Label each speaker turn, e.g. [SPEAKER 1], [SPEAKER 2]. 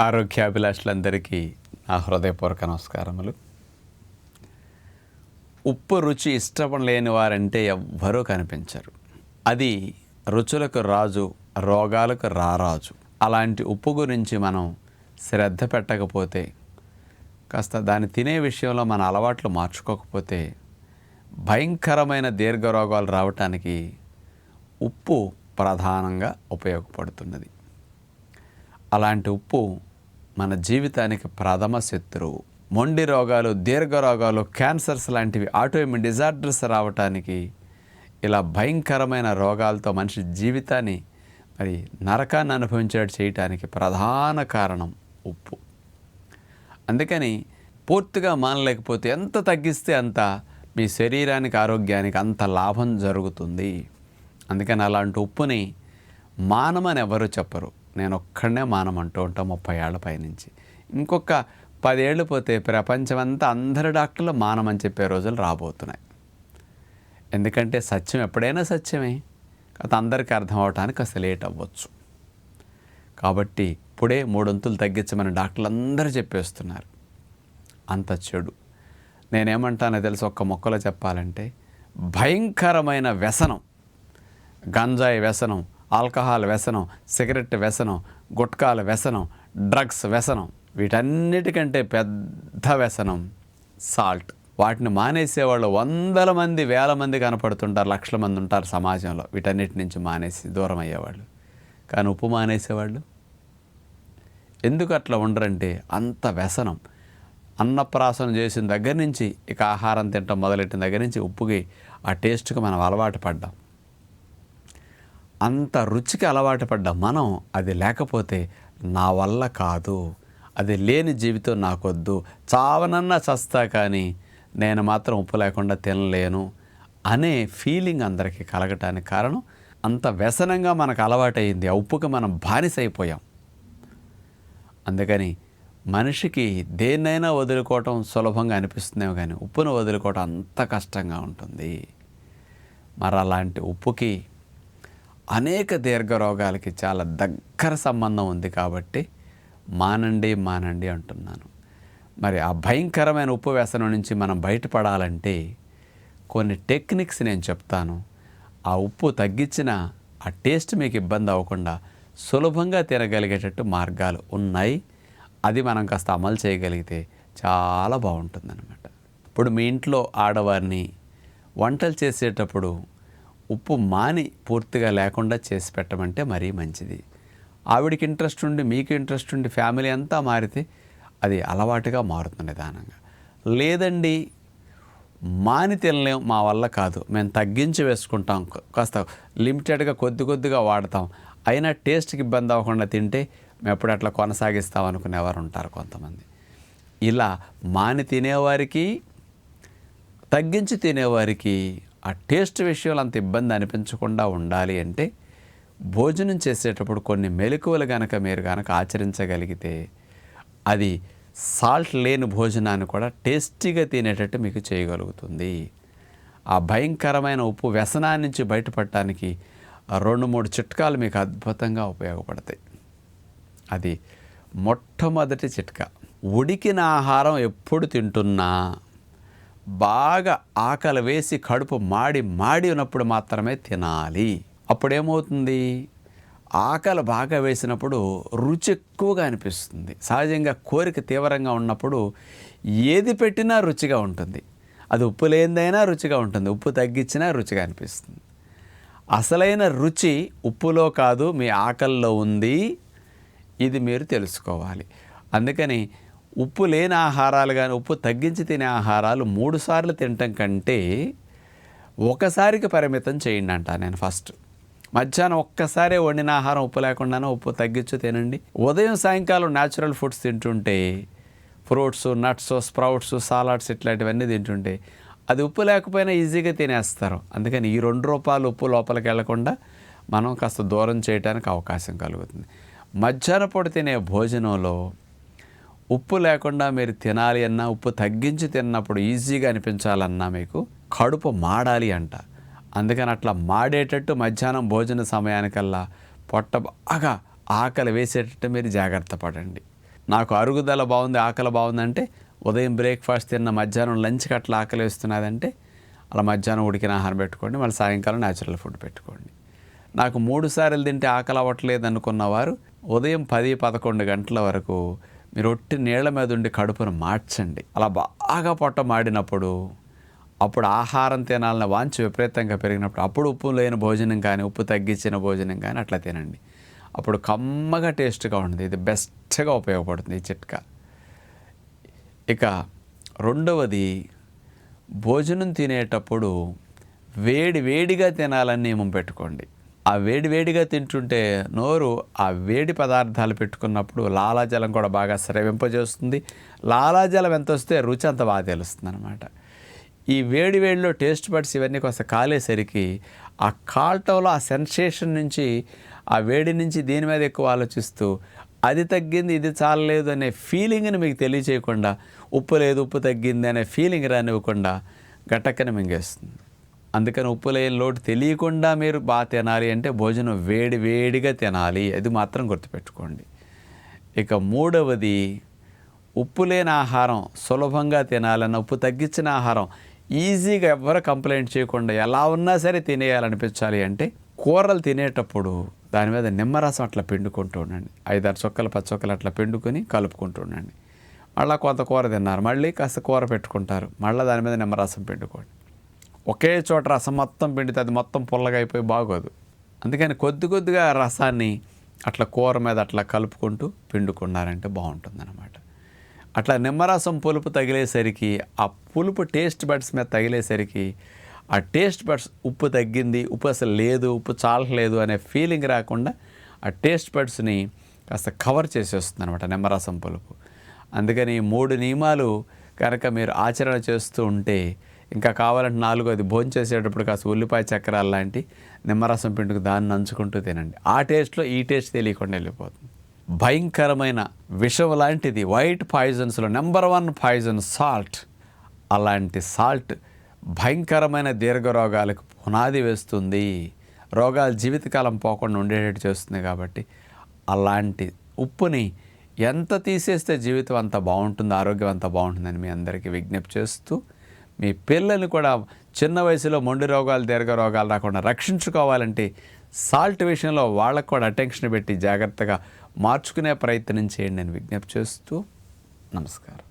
[SPEAKER 1] ఆరోగ్యాభిలాషులందరికీ నా హృదయపూర్వక నమస్కారములు. ఉప్పు రుచి ఇష్టం లేని వారంటే ఎవ్వరూ కనిపించరు. అది రుచులకు రాజు రోగాలకు రారాజు. అలాంటి ఉప్పు గురించి మనం శ్రద్ధ పెట్టకపోతే కాస్త దాన్ని తినే విషయంలో మన అలవాట్లు మార్చుకోకపోతే భయంకరమైన దీర్ఘ రోగాలు రావటానికి ఉప్పు ప్రధానంగా ఉపయోగపడుతున్నది. అలాంటి ఉప్పు మన జీవితానికి ప్రథమ శత్రువు మొండి రోగాలు దీర్ఘ రోగాలు క్యాన్సర్స్ లాంటివి ఆటోఇమ్యూన్ డిజార్డర్స్ రావటానికి ఇలా భయంకరమైన రోగాలతో మనిషి జీవితాన్ని మరి నరకాన్ని అనుభవించేట్టు చేయటానికి ప్రధాన కారణం ఉప్పు. అందుకని పూర్తిగా మానలేకపోతే ఎంత తగ్గిస్తే అంత మీ శరీరానికి ఆరోగ్యానికి అంత లాభం జరుగుతుంది. అందుకని అలాంటి ఉప్పుని మానమని ఎవరు చెప్పరు. నేను ఒక్కడనే అంటూ ఉంటాం ముప్పై ఏళ్ళ పైనుంచి. ఇంకొక పదేళ్ళు పోతే ప్రపంచమంతా అందరి డాక్టర్లు మానమని చెప్పే రోజులు రాబోతున్నాయి. ఎందుకంటే సత్యం ఎప్పుడైనా సత్యమే. కాదు అందరికీ అర్థం అవ్వటానికి అసలు లేట్ అవ్వచ్చు. కాబట్టి ఇప్పుడే మూడొంతులు తగ్గించమని డాక్టర్లు అందరూ చెప్పేస్తున్నారు. అంత చెడు. నేనేమంటానో తెలుసు ఒక్క మొక్కలో చెప్పాలంటే? భయంకరమైన వ్యసనం. గంజాయి వ్యసనం. ఆల్కహాల్ వ్యసనం సిగరెట్ వ్యసనం గుట్కాల వ్యసనం డ్రగ్స్ వ్యసనం వీటన్నిటికంటే పెద్ద వ్యసనం సాల్ట్. వాటిని మానేసేవాళ్ళు వందల మంది వేల మంది కనపడుతుంటారు లక్షల మంది ఉంటారు సమాజంలో. వీటన్నిటి నుంచి మానేసి దూరం అయ్యేవాళ్ళు. కానీ ఉప్పు మానేసేవాళ్ళు? ఎందుకు అట్లా ఉండరంటే అంత వ్యసనం. అన్నప్రాసన చేసిన దగ్గర నుంచి ఇక ఆహారం తింటాం మొదలెట్టిన దగ్గర నుంచి ఉప్పుకి ఆ టేస్ట్కి మనం అలవాటు పడ్డాం. అంత రుచికి అలవాటు పడ్డ మనం అది లేకపోతే నా వల్ల కాదు. అది లేని జీవితం నాకొద్దు. చావనన్నా చస్తా కానీ నేను మాత్రం ఉప్పు లేకుండా తినలేను అనే ఫీలింగ్ అందరికీ కలగటానికి కారణం అంత వ్యసనంగా మనకు అలవాటైంది ఆ ఉప్పుకి మనం బానిసైపోయాం. అందుకని మనిషికి దేన్నైనా వదులుకోవటం సులభంగా అనిపిస్తుందేమో కానీ ఉప్పును వదులుకోవటం అంత కష్టంగా ఉంటుంది. మరి అలాంటి ఉప్పుకి అనేక దీర్ఘ రోగాలకి చాలా దగ్గర సంబంధం ఉంది కాబట్టి మానండి మానండి అంటున్నాను. మరి ఆ భయంకరమైన ఉప్పు వ్యసనం నుంచి మనం బయటపడాలంటే కొన్ని టెక్నిక్స్ నేను చెప్తాను. ఆ ఉప్పు తగ్గించిన ఆ టేస్ట్ మీకు ఇబ్బంది అవ్వకుండా సులభంగా తినగలిగేటట్టు మార్గాలు ఉన్నాయి. అది మనం కాస్త అమలు చేయగలిగితే చాలా బాగుంటుందన్నమాట. ఇప్పుడు మీ ఇంట్లో ఆడవారిని వంటలు చేసేటప్పుడు ఉప్పు మాని పూర్తిగా లేకుండా చేసి పెట్టమంటే మరీ మంచిది. ఆవిడకి ఇంట్రెస్ట్ ఉండి మీకు ఇంట్రెస్ట్ ఉండి ఫ్యామిలీ అంతా మారితే అది అలవాటుగా మారుతుంది నిదానంగా. లేదండి మాని తినలేం మా వల్ల కాదు. మేము తగ్గించి వేసుకుంటాం. కాస్త లిమిటెడ్గా కొద్ది కొద్దిగా వాడతాం. అయినా టేస్ట్కి ఇబ్బంది అవ్వకుండా తింటే మేము ఎప్పుడు అట్లా కొనసాగిస్తాం అనుకునేవారు ఉంటారు కొంతమంది. ఇలా మాని తినేవారికి తగ్గించి తినేవారికి ఆ టేస్ట్ విషయంలో అంత ఇబ్బంది అనిపించకుండా ఉండాలి అంటే భోజనం చేసేటప్పుడు కొన్ని మెలకువలు కనుక మీరు కనుక ఆచరించగలిగితే అది సాల్ట్ లేని భోజనాన్ని కూడా టేస్టీగా తినేటట్టు మీకు చేయగలుగుతుంది. ఆ భయంకరమైన ఉప్పు వ్యసనాన్ని నుంచి బయటపడటానికి రెండు మూడు చిట్కాలు మీకు అద్భుతంగా ఉపయోగపడతాయి. అది మొట్టమొదటి చిట్కా ఉడికిన ఆహారం ఎప్పుడు తింటున్నా బాగా ఆకలి వేసి కడుపు మాడి మాడి ఉన్నప్పుడు మాత్రమే తినాలి. అప్పుడేమవుతుంది? ఆకలి బాగా వేసినప్పుడు రుచి ఎక్కువగా అనిపిస్తుంది. సహజంగా కోరిక తీవ్రంగా ఉన్నప్పుడు ఏది పెట్టినా రుచిగా ఉంటుంది. అది ఉప్పు లేనిదైనా రుచిగా ఉంటుంది. ఉప్పు తగ్గించినా రుచిగా అనిపిస్తుంది. అసలైన రుచి ఉప్పులో కాదు మీ ఆకలిలో ఉంది. ఇది మీరు తెలుసుకోవాలి. అందుకని ఉప్పు లేని ఆహారాలు కానీ ఉప్పు తగ్గించి తినే ఆహారాలు మూడు సార్లు తినటం కంటే ఒకసారికి పరిమితం చేయండి అంట నేను ఫస్ట్. మధ్యాహ్నం ఒక్కసారే వండిన ఆహారం ఉప్పు లేకుండానే ఉప్పు తగ్గించి తినండి. ఉదయం సాయంకాలం న్యాచురల్ ఫుడ్స్ తింటుంటే ఫ్రూట్స్ నట్స్ స్ప్రౌట్స్ సాలాడ్స్ ఇట్లాంటివన్నీ తింటుంటే అది ఉప్పు లేకపోయినా ఈజీగా తినేస్తారు. అందుకని ఈ రెండు రూపాయలు ఉప్పు లోపలికి వెళ్ళకుండా మనం కాస్త దూరం చేయడానికి అవకాశం కలుగుతుంది. మధ్యాహ్న పూట తినే భోజనంలో ఉప్పు లేకుండా మీరు తినాలి అన్నా ఉప్పు తగ్గించి తిన్నప్పుడు ఈజీగా అనిపించాలన్నా మీకు కడుపు మాడాలి అంట. అందుకని అట్లా మాడేటట్టు మధ్యాహ్నం భోజన సమయానికల్లా పొట్ట బాగా ఆకలి వేసేటట్టు మీరు జాగ్రత్త పడండి. నాకు అరుగుదల బాగుంది ఆకలి బాగుందంటే ఉదయం బ్రేక్ఫాస్ట్ తిన్న మధ్యాహ్నం లంచ్కి అట్లా ఆకలి వేస్తున్నదంటే అలా మధ్యాహ్నం ఉడికిన ఆహారం పెట్టుకోండి మళ్ళీ సాయంకాలం న్యాచురల్ ఫుడ్ పెట్టుకోండి. నాకు మూడు సార్లు తింటే ఆకలి అవ్వట్లేదు అనుకున్న వారు ఉదయం పది పదకొండు గంటల వరకు మీరు ఒట్టి నీళ్ళ మీద ఉండి కడుపును మార్చండి. అలా బాగా పొట్ట మాడినప్పుడు అప్పుడు ఆహారం తినాలని వాంచి విపరీతంగా పెరిగినప్పుడు అప్పుడు ఉప్పు లేని భోజనం కానీ ఉప్పు తగ్గించిన భోజనం కానీ అట్లా తినండి. అప్పుడు కమ్మగా టేస్ట్గా ఉంటుంది. ఇది బెస్ట్గా ఉపయోగపడుతుంది ఈ చిట్కా. ఇక రెండవది భోజనం తినేటప్పుడు వేడి వేడిగా తినాలని నియమం పెట్టుకోండి. ఆ వేడి వేడిగా తింటుంటే నోరు ఆ వేడి పదార్థాలు పెట్టుకున్నప్పుడు లాలాజలం కూడా బాగా స్రవింపజేస్తుంది. లాలాజలం ఎంత వస్తే రుచి అంత బాగా తెలుస్తుంది అనమాట ఈ వేడి వేడిలో టేస్ట్ బడ్స్ ఇవన్నీ కొంత కాలేసరికి ఆ కాల్టంలో ఆ సెన్సేషన్ నుంచి ఆ వేడి నుంచి దీని మీద ఎక్కువ ఆలోచిస్తూ అది తగ్గింది ఇది చాలలేదు అనే ఫీలింగ్ని మీకు తెలియచేయకుండా ఉప్పు లేదు ఉప్పు తగ్గింది అనే ఫీలింగ్ రానివ్వకుండా గట్టక్కన మింగేస్తుంది. అందుకని ఉప్పు లేని లోటు తెలియకుండా మీరు బాగా తినాలి అంటే భోజనం వేడి వేడిగా తినాలి. అది మాత్రం గుర్తుపెట్టుకోండి. ఇక మూడవది ఉప్పు లేని ఆహారం సులభంగా తినాలన్న ఉప్పు తగ్గించిన ఆహారం ఈజీగా ఎవ్వరు కంప్లైంట్ చేయకుండా ఎలా ఉన్నా సరే తినేయాలనిపించాలి అంటే కూరలు తినేటప్పుడు దాని మీద నిమ్మరసం అట్లా పిండుకుంటూ ఉండండి. ఐదారు చొక్కలు పది చొక్కలు అట్లా పిండుకొని కలుపుకుంటూ ఉండండి. మళ్ళీ కొంత కూర తిన్నారు. మళ్ళీ కాస్త కూర పెట్టుకుంటారు. మళ్ళీ దాని మీద నిమ్మరసం పిండుకోండి. ఒకే చోట రసం మొత్తం పిండితే అది మొత్తం పుల్లగా అయిపోయి బాగోదు. అందుకని కొద్ది కొద్దిగా రసాన్ని అట్లా కూర మీద అట్లా కలుపుకుంటూ పిండుకున్నారంటే బాగుంటుందన్నమాట. అట్లా నిమ్మరసం పులుపు తగిలేసరికి ఆ పులుపు టేస్ట్ బడ్స్ మీద తగిలేసరికి ఆ టేస్ట్ బడ్స్ ఉప్పు తగ్గింది ఉప్పు అసలు లేదు ఉప్పు చాలలేదు అనే ఫీలింగ్ రాకుండా ఆ టేస్ట్ బడ్స్ని కాస్త కవర్ చేసేస్తుంది అనమాట నిమ్మరసం పులుపు. అందుకని మూడు నియమాలు కనుక మీరు ఆచరణ చేస్తూ ఉంటే ఇంకా కావాలంటే నాలుగోది భోజనం చేసేటప్పుడు కాస్త ఉల్లిపాయ చక్రాలు లాంటి నిమ్మరసం పిండుకు దాన్ని నంచుకుంటూ తినండి. ఆ టేస్ట్లో ఈ టేస్ట్ తెలియకుండా వెళ్ళిపోతుంది. భయంకరమైన విషం లాంటిది. వైట్ పాయిజన్స్లో నెంబర్ వన్ పాయిజన్ సాల్ట్ అలాంటి సాల్ట్ భయంకరమైన దీర్ఘ రోగాలకు పునాది వేస్తుంది. రోగాలు జీవితకాలం పోకుండా ఉండేటట్టు చేస్తుంది కాబట్టి అలాంటి ఉప్పుని ఎంత తీసేస్తే జీవితం అంత బాగుంటుంది ఆరోగ్యం అంత బాగుంటుందని మీ అందరికీ విజ్ఞప్తి చేస్తూ మీ పిల్లల్ని కూడా చిన్న వయసులో మొండి రోగాలు దీర్ఘ రోగాలు రాకుండా రక్షించుకోవాలంటే సాల్ట్ విషయంలో వాళ్ళకు కూడా అటెన్షన్ పెట్టి జాగ్రత్తగా మార్చుకునే ప్రయత్నం చేయండి నేను విజ్ఞప్తి చేస్తూ నమస్కారం.